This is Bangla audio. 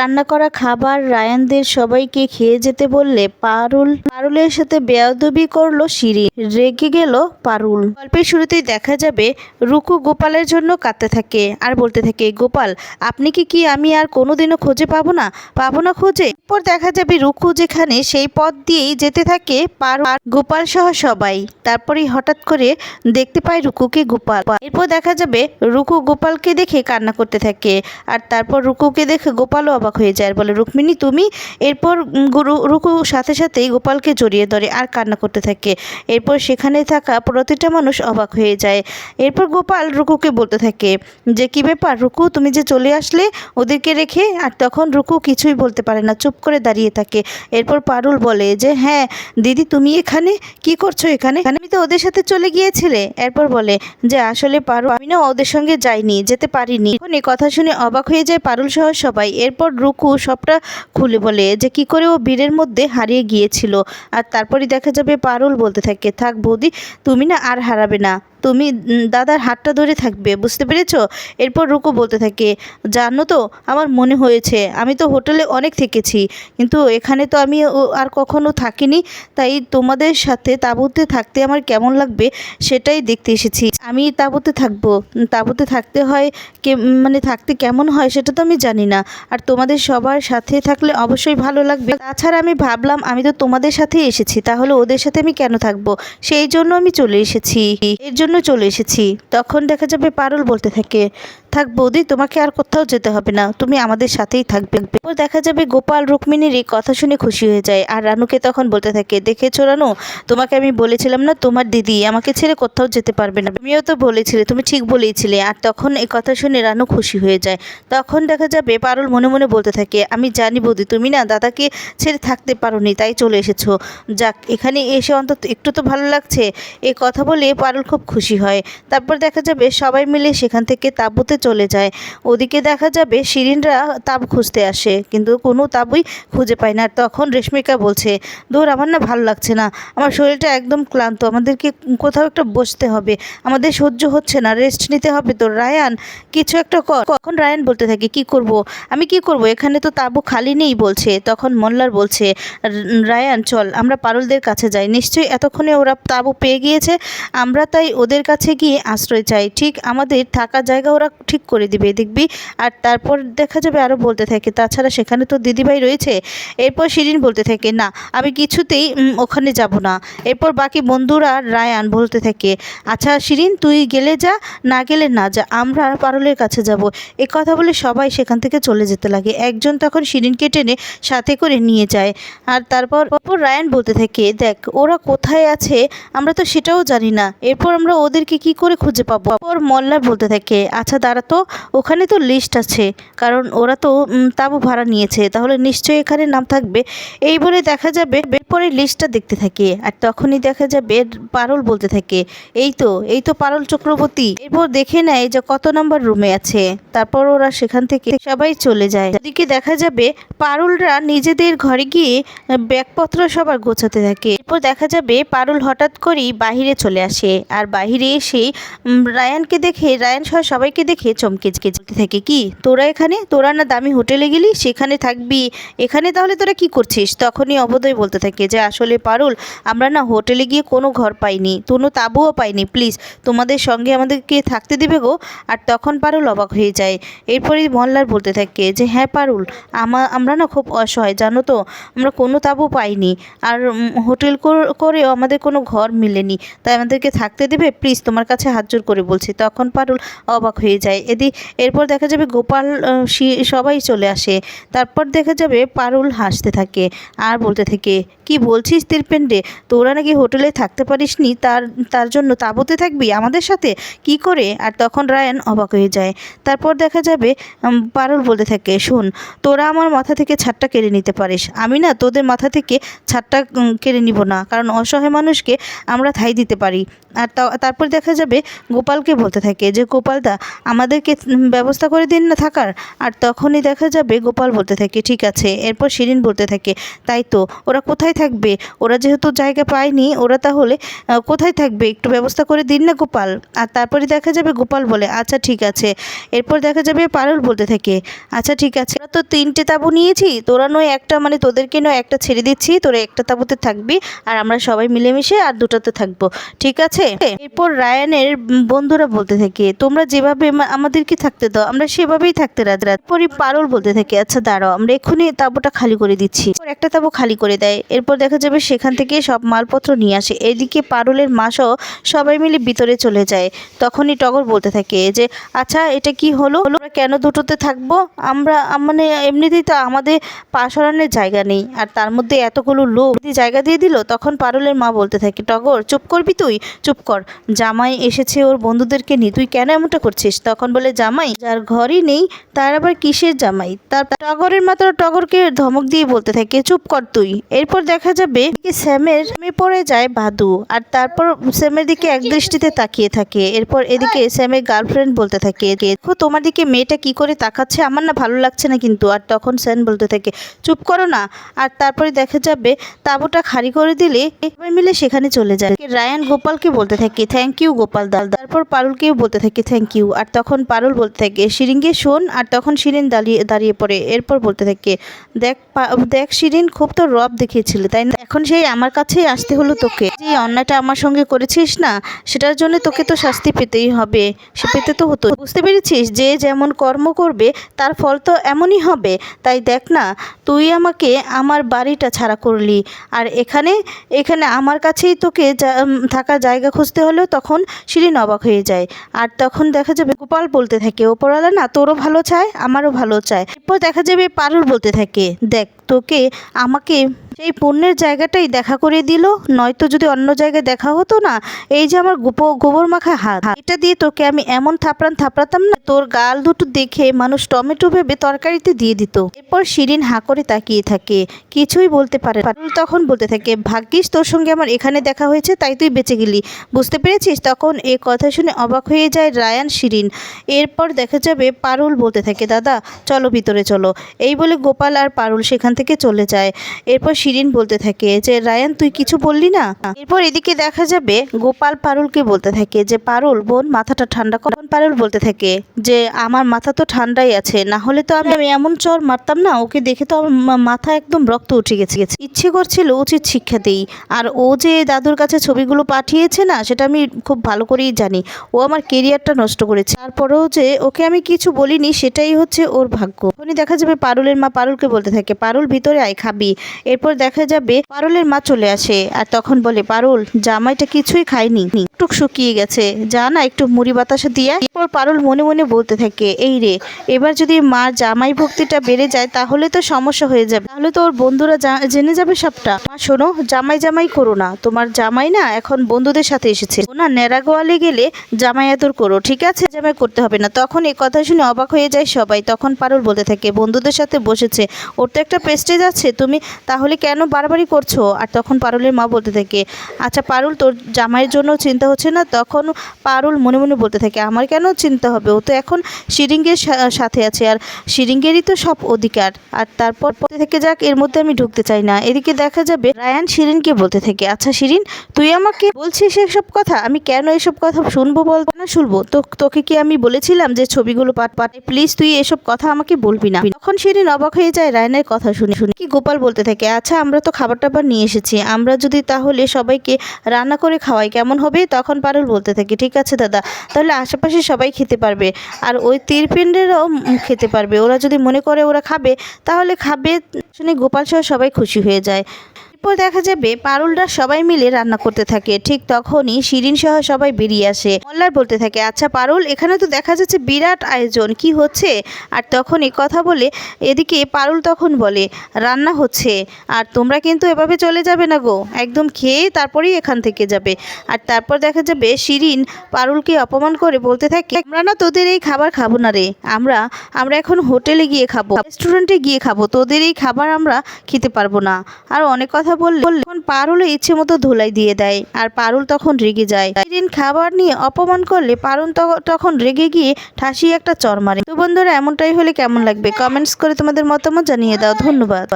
রান্না করা খাবার রায়ানদের সবাইকে খেয়ে যেতে বললে পারুল, পারুলের সাথে বেয়াদবি করল শিরিন। রেগে গেল পারুল। গল্পের শুরুতেই দেখা যাবে রুকু গোপালের জন্য কাঁদতে থাকে আর বলতে থাকে, গোপাল, আপনি কি কি আমি আর কোনোদিনও খুঁজে পাবো না? পাবো না খুঁজে? এরপর দেখা যাবে রুকু যেখানে সেই পথ দিয়েই যেতে থাকে পারুল গোপাল সহ সবাই। তারপরেই হঠাৎ করে দেখতে পায় রুকুকে গোপাল। এরপর দেখা যাবে রুকু গোপালকে দেখে কান্না করতে থাকে আর তারপর রুকুকে দেখে গোপালও অবাক হয়ে যায় আর বলে, রুক্মিণী, তুমি? এরপর গুরু- রুকু সাথে সাথেই গোপালকে জড়িয়ে ধরে আর কান্না করতে থাকে। এরপর সেখানে থাকা প্রতিটা মানুষ অবাক হয়ে যায়। এরপর গোপাল রুকুকে বলতে থাকে যে, কি ব্যাপার রুকু? তুমি যে চলে আসলে ওদেরকে রেখে? আর তখন রুকু কিছুই বলতে পারে না, চুপ করে দাঁড়িয়ে থাকে। এরপর পারুল বলে যে হ্যাঁ দিদি, তুমি এখানে? কি করছ এখানে? আমি তো ওদের সাথে চলে গিয়েছিলে? এরপর বলে যে, আসলে পারু আমি না ওদের সঙ্গে যাইনি, যেতে পারিনি। এখন কথা শুনে অবাক হয়ে যায় পারুল সহ সবাই। এরপর রুকু সবটা খুলে বলে যে কি করে ও বীরের মধ্যে হারিয়ে গিয়েছিল। আর তারপরে দেখা যাবে পারুল বলতে থাকে, থাক বৌদি, তুমি না আর হারাবে না। তুমি দাদার হাতটা ধরে থাকবে, বুঝতে পেরেছ? এরপর রুকু বলতে থাকে, জানো তো, আমার মনে হয়েছে, আমি তো হোটেলে অনেক থেকেছি, কিন্তু এখানে তো আমি আর কখনো থাকিনি, তাই তোমাদের সাথে তাঁবুতে থাকতে আমার কেমন লাগবে সেটাই দেখতে এসেছি। আমি তাঁবুতে থাকব তাঁবুতে থাকতে হয় কে মানে থাকতে কেমন হয় সেটা তো আমি জানি না, আর তোমাদের সবার সাথে থাকলে অবশ্যই ভালো লাগবে। তাছাড়া আমি ভাবলাম, আমি তো তোমাদের সাথেই এসেছি, তাহলে ওদের সাথে আমি কেন থাকব? সেই জন্য আমি চলে এসেছি। এর জন্য চলে এসেছি। তখন দেখা যাবে পারুল বলতে থাকে থাক বৌদি, তোমাকে আর কোথাও যেতে হবে না। তুমি আমাদের সাথেই থাকবে। এরপর দেখা যাবে গোপাল রুক্মিণীর এই কথা শুনে খুশি হয়ে যায়। আর রানুকে তখন বলতে থাকে, দেখেছ রানু, তোমাকে আমি বলেছিলাম না তোমার দিদি আমাকে ছেড়ে কোথাও যেতে পারবে না। তুমিও তো বলেছিলে, তুমি ঠিক বলেছিলে আর তখন এই কথা শুনে রানু খুশি হয়ে যায়। তখন দেখা যাবে পারুল মনে মনে বলতে থাকে, আমি জানি বৌদি, তুমি না দাদাকে ছেড়ে থাকতে পারোনি, তাই চলে এসেছ। যাক, এখানে এসে অন্তত একটু তো ভালো লাগছে। এ কথা বলে পারুল খুব খুশি হয়। তারপর দেখা যাবে সবাই মিলে সেখান থেকে তাঁবুতে চলে যায়। ওদিকে দেখা যাবে শিরিনরা তাপ খুঁজতে আসে, কিন্তু কোনো তাঁবুই খুঁজে পায় না। তখন রেশমিকা বলছে দূর আমার না ভালো লাগছে না। আমার শরীরটা একদম ক্লান্ত। আমাদেরকে কোথাও একটা বসতে হবে। আমাদের সহ্য হচ্ছে না। রেস্ট নিতে হবে তো। রায়ান, কিছু একটা কর। কখন রায়ান বলতে থাকে, কি করব? আমি কি করব? এখানে তো তাঁবু খালি নেই, বলছে। তখন মোল্লার বলছে রায়ান, চল, আমরা পারুলদের কাছে যাই। নিশ্চয়ই এতক্ষণে ওরা তাঁবু পেয়ে গিয়েছে। আমরা তাই ওদের কাছে গিয়ে আশ্রয় চাই। ঠিক আমাদের থাকার জায়গা ওরা ঠিক করে দিবে, দেখবি। আর তারপর দেখা যাবে আরও বলতে থাকে, তাছাড়া সেখানে তো দিদিভাই রয়েছে। এরপর শিরিন বলতে থাকে, না, আমি কিছুতেই ওখানে যাব না। এরপর বাকি বন্ধুরা রায়ান বলতে থাকে আচ্ছা শিরিন, তুই গেলে যা, না গেলে না যা, আমরা পারুলের কাছে যাব। এ কথা বলে সবাই সেখান থেকে চলে যেতে লাগে। একজন তখন শিরিনকে টেনে সাথে করে নিয়ে যায়। আর তারপর তারপর রায়ান বলতে থাকে, দেখ, ওরা কোথায় আছে, আমরা তো সেটাও জানি না। এরপর আমরা ওদেরকে কি করে খুঁজে পাবো? ওর মল্লার বলতে থাকে আচ্ছা দাঁড়া তো ওখানে তো লিস্ট আছে। কারণ ওরা তো তাবু ভাড়া নিয়েছে। তাহলে নিশ্চয়ই এখানে নাম থাকবে। এই বলে দেখা যাবে এরপরে লিস্টটা দেখতে থাকে। আর তখনই দেখা যাবে পারুল বলতে থাকে, এই তো এই তো পারল চক্রবর্তী। এরপর দেখে নেয় যে কত নম্বর রুমে আছে। তারপর ওরা সেখান থেকে সবাই চলে যায়। এদিকে দেখা যাবে পারুলরা নিজেদের ঘরে গিয়ে ব্যাগপত্র সবার গোছাতে থাকে। এরপর দেখা যাবে পারুল হঠাৎ করেই বাহিরে চলে আসে। আর বাহিরে এসে রায়ানকে দেখে, রায়ান সহ সবাইকে দেখে চমকে চলতে থাকে, কি, তোরা এখানে? তোরা না দামি হোটেলে গেলি? সেখানে থাকবি। এখানে তাহলে তোরা কি করছিস? তখনই অবদয় বলতে থাকে, যে, আসলে পারুল, আমরা না হোটেলে গিয়ে কোনো ঘর পাইনি। কোনো তাঁবুও পাইনি, প্লিজ। তোমাদের সঙ্গে আমাদেরকে থাকতে দেবে গো? আর তখন পারুল অবাক হয়ে যায়। এরপরে মহল্লার বলতে থাকে, যে হ্যাঁ পারুল, আমা, আমরা না খুব অসহায়, জানো তো? আমরা কোনো তাবু পাইনি। আর হোটেল কর- করেও আমাদের কোনো ঘর মিলেনি। তাই আমাদেরকে থাকতে দেবে? প্লিজ, তোমার কাছে হাত জোর করে বলছি। তখন পারুল অবাক হয়ে যায়। এদি, এরপর দেখা যাবে গোপাল সবাই চলে আসে। তারপর দেখা যাবে পারুল হাসতে থাকে আর বলতে থাকে, কি বলছিস তিরপেন্ডে? তোরা নাকি হোটেলে থাকতে পারিস নি তার তার জন্য তাঁবুতে থাকবি আমাদের সাথে? কি করে? আর তখন রায়ান অবাক হয়ে যায়। তারপর দেখা যাবে পারুল বলতে থাকে, শোন, তোরা আমার মাথা থেকে ছাদটা কেড়ে নিতে পারিস। আমি না তোদের মাথা থেকে ছাদটা কেড়ে নিব না, কারণ অসহায় মানুষকে আমরা থাই দিতে পারি। আর তারপর দেখা যাবে গোপালকে বলতে থাকে যে, গোপালদা, আমাদের উম, ব্যবস্থা করে দিন না থাকার। আর তখনই দেখা যাবে গোপাল বলতে থাকে ঠিক আছে। এরপর শিরিন বলতে থাকে তাই তো ওরা কোথায় থাকবে? ওরা যেহেতু জায়গা পায়নি ওরা তাহলে কোথায় থাকবে? একটু ব্যবস্থা করে দিন না গোপাল। আর তারপরে দেখা যাবে গোপাল বলে আচ্ছা ঠিক আছে। এরপর দেখা যাবে পারুল বলতে থাকে আচ্ছা ঠিক আছে। তোরা তো তিনটে তাবু নিয়েছি তোরা নয় একটা মানে তোদেরকে নয় একটা ছেড়ে দিচ্ছি তোরা একটা তাবুতে থাকবি আর আমরা সবাই মিলেমিশে আর দুটাতে থাকব। ঠিক আছে? এরপর রায়ানের বন্ধুরা বলতে থাকে তোমরা যেভাবে আমাদেরকে থাকতে দাও, আমরা সেভাবেই থাকতে রাত রাত। পরে পারুল বলতে থাকে আচ্ছা দাঁড়াও, আমরা এক্ষুনি তাবুটা খালি করে দিচ্ছি। একটা তাবু খালি করে দেয়। এরপর দেখা যাবে সেখান থেকে সব মালপত্র নিয়ে আসে। এদিকে পারুলের মাসও সবাই মিলে ভিতরে চলে যায়। তখনই টগর বলতে থাকে যে আচ্ছা এটা কি হলো? আমরা কেন দুটোতে থাকব? আমরা মানে এমনিতেই তো আমাদের পা সরানোর জায়গা নেই। আর তার মধ্যে এতগুলো লোক যদি জায়গা দিয়ে দিল, তখন পারুলের মা বলতে থাকে, টগর, চুপ করবি তুই? চুপ কর। জামাই এসেছে ওর বন্ধুদেরকে নিয়ে। তুই কেন এমনটা করছিস? তখন বলে, জামাই, যার ঘরই নেই, তার আবার কিসের জামাই? তার টগরের মাত্র টগরকে ধমক দিয়ে বলতে থাকে, চুপ কর তুই। এরপর দেখা যাবে স্যামের পড়ে যায় বাদু, আর তারপর স্যামের দিকে এক দৃষ্টিতে তাকিয়ে থাকে। এরপর এদিকে স্যামের গার্লফ্রেন্ড বলতে থাকে, দেখো, তোমার দিকে মেয়েটা কি করে তাকাচ্ছে? আমার না ভালো লাগছে না কিন্তু। আর তখন স্যান বলতে থাকে, চুপ করো না। আর তারপরে দেখা যাবে, তাবুটা খালি করে দিলে সবাই মিলে সেখানে চলে যায়। রায়ান গোপালকে বলতে থাকে, থ্যাংক ইউ গোপাল দাল তারপর পারুলকেও বলতে থাকে, থ্যাংক ইউ। আর তখন পারুল বলতে থাকে শিরিনকে শোন। আর তখন শিরিন দাঁড়িয়ে দাঁড়িয়ে পড়ে। এরপর বলতে থাকে, দেখ দেখ শিরিন, খুব তো রব দেখিয়েছিল, তাই না? এখন সেই আমার কাছেই আসতে হলো তোকে। যে অন্যায়টা আমার সঙ্গে করেছিস না, সেটার জন্য তোকে তো শাস্তি পেতেই হবে। সে পেতে তো হতো বুঝতে পেরেছিস? যে যেমন কর্ম করবে, তার ফল তো এমনই হবে। তাই দেখ না, তুই আমাকে আমার বাড়িটা ছাড়া করলি। আর এখানে এখানে আমার কাছেই তোকে থাকার জায়গা খুঁজতে হলেও তখন শিরিন অবাক হয়ে যায়। আর তখন দেখা যাবে, গোপাল বলতে থাকে, ওপরওয়ালা, না, তোরও ভালো চায়, আমারও ভালো চায়। এরপর দেখা যাবে পারুল বলতে থাকে, দেখ, তোকে, আমাকে সেই পুণ্যের জায়গাটাই দেখা করে দিল। নয়তো যদি অন্য জায়গায় দেখা হতো না, এই যে আমার গোপ, গোবর মাখা হাত। এটা দিয়ে তোকে আমি এমন থাপড়ান থাপড়াতাম না, তোর গাল দুটো দেখে মানুষ টমেটো ভেবে তরকারিতে দিয়ে দিত। এরপর শিরিন হা করে তাকিয়ে থাকে, কিছুই বলতে পারে। তখন বলতে থাকে, ভাগ্যিস তোর সঙ্গে আমার এখানে দেখা হয়েছে, তাই তুই বেঁচে গেলি। বুঝতে পেরেছিস? তখন এ কথা শুনে অবাক হয়ে যায় রায়ান, শিরিন। এরপর দেখা যাবে পারুল বলতে থাকে, দাদা, চলো ভিতরে চলো। এই বলে গোপাল আর পারুল সেখান থেকে চলে যায়। এরপর শিরিন বলতে থাকে যে, রায়ান, তুই কিছু বললি না? এরপর এদিকে দেখা যাবে গোপাল পারুলকে বলতে থাকে যে, পারুল, বোন, মাথাটা ঠান্ডা কর। পারুল বলতে থাকে যে, আমার মাথা তো ঠান্ডাই আছে, না হলে তো আমি এমন চর মারতাম না, ওকে দেখে তো আমার মাথা একদম রক্ত উঠে গেছে। ইচ্ছে করছিল উচিত শিক্ষা দেই, আর ও যে দাদুর কাছে ছবিগুলো পাঠিয়েছে না, সেটা আমি খুব ভালো করেই জানি। ও আমার কেরিয়ারটা নষ্ট করেছে। তারপরেও যে, ওকে আমি কিছু বলিনি, সেটাই হচ্ছে ওর ভাগ্য। তখনই দেখা যাবে পারুলের মা পারুলকে বলতে থাকে, পারুল, ভিতরে আয়, খাবি। এরপর দেখা যাবে পারুলের মা চলে আসে। আর তখন বলে, পারুল, জামাইটা কিছুই খায়নি। টুক শুকিয়ে গেছে। যা না একটু মুড়ি বাতাসা দিয়া এরপর পারুল মনে মনে বলতে থাকে, এই রে, এবার যদি মার জামাই ভক্তিটা বেড়ে যায় তাহলে তো সমস্যা হয়ে যাবে। তাহলে তো ওর বন্ধুরা জেনে যাবে সবটা। মা, শোনো, জামাই জামাই করো না। তোমার জামাই না এখন বন্ধুদের সাথে এসেছে। না নেড়া গোয়ালে গেলে জামাই আদর করো, ঠিক আছে? জামাই করতে হবে না। তখন এ কথা শুনে অবাক হয়ে যায় সবাই। তখন পারুল বলতে থাকে, বন্ধুদের সাথে বসেছে। ওর তো একটা প্রেস্টেজ আছে। তুমি তাহলে কেন বারবারই করছ? আর তখন পারুলের মা বলতে থাকে আচ্ছা পারুল, তোর জামাইয়ের জন্য চিন্তা হচ্ছে না? তখন পারুল মনে মনে বলতে থাকে, আমার কেন চিন্তা হবে? ও তো এখন শিরিঙ্গের সাথে আছে, আর শিরিঙ্গেরই তো সব অধিকার। আর তারপর পরে থেকে, যাক, এর মধ্যে আমি ঢুকতে চাই না। এদিকে দেখা যাবে রায়ান শিরিনকে বলতে থাকে আচ্ছা শিরিন, তুই আমাকে বলছিস এসব কথা? আমি কেন এসব কথা শুনব বল? না শুনব? তো, তোকে কি আমি বলেছিলাম যে ছবিগুলো পাঠ পাঠ? প্লিজ তুই এসব কথা আমাকে বলবি না। তখন শিরিন অবাক হয়ে যায় রায়ানের কথা শুনে শুনে। কি গোপাল বলতে থাকে আচ্ছা আমরা তো খাবার টাবার নিয়ে এসেছি। আমরা যদি তাহলে সবাইকে রান্না করে খাওয়াই, কেমন হবে? তখন পারুল বলতে থাকে, ঠিক আছে দাদা, তাহলে আশেপাশে সবাই খেতে পারবে। আর ওই তীরপিণ্ডেরও খেতে পারবে। ওরা যদি মনে করে ওরা খাবে, তাহলে খাবে, শুনে গোপাল সহ সবাই খুশি হয়ে যায়। এরপর দেখা যাবে পারুলরা সবাই মিলে রান্না করতে থাকে। ঠিক তখনই শিরিন সহ সবাই বেরিয়ে আসে। মল্লার বলতে থাকে আচ্ছা পারুল, এখানে তো দেখা যাচ্ছে বিরাট আয়োজন। কি হচ্ছে? আর তখন এই কথা বলে, এদিকে পারুল তখন বলে, রান্না হচ্ছে। আর তোমরা কিন্তু এভাবে চলে যাবে না গো। একদম খেয়ে তারপরেই এখান থেকে যাবে। আর তারপর দেখা যাবে শিরিন পারুলকে অপমান করে বলতে থাকে, আমরা না তোদের এই খাবার খাব না রে। আমরা আমরা এখন হোটেলে গিয়ে খাব। রেস্টুরেন্টে গিয়ে খাব। তোদের এই খাবার আমরা খেতে পারব না। আর অনেক কথা কথা বললে তখন পারুল ইচ্ছে মতো ধুলাই দিয়ে দেয় আর পারুল তখন রেগে যায়। সেদিন খাবার নিয়ে অপমান করলে পারুল তখ- তখন রেগে গিয়ে ঠাসিয়ে একটা চর মারে। তো বন্ধুরা, এমনটাই হলে কেমন লাগবে? কমেন্টস করে তোমাদের মতামত জানিয়ে দাও। ধন্যবাদ।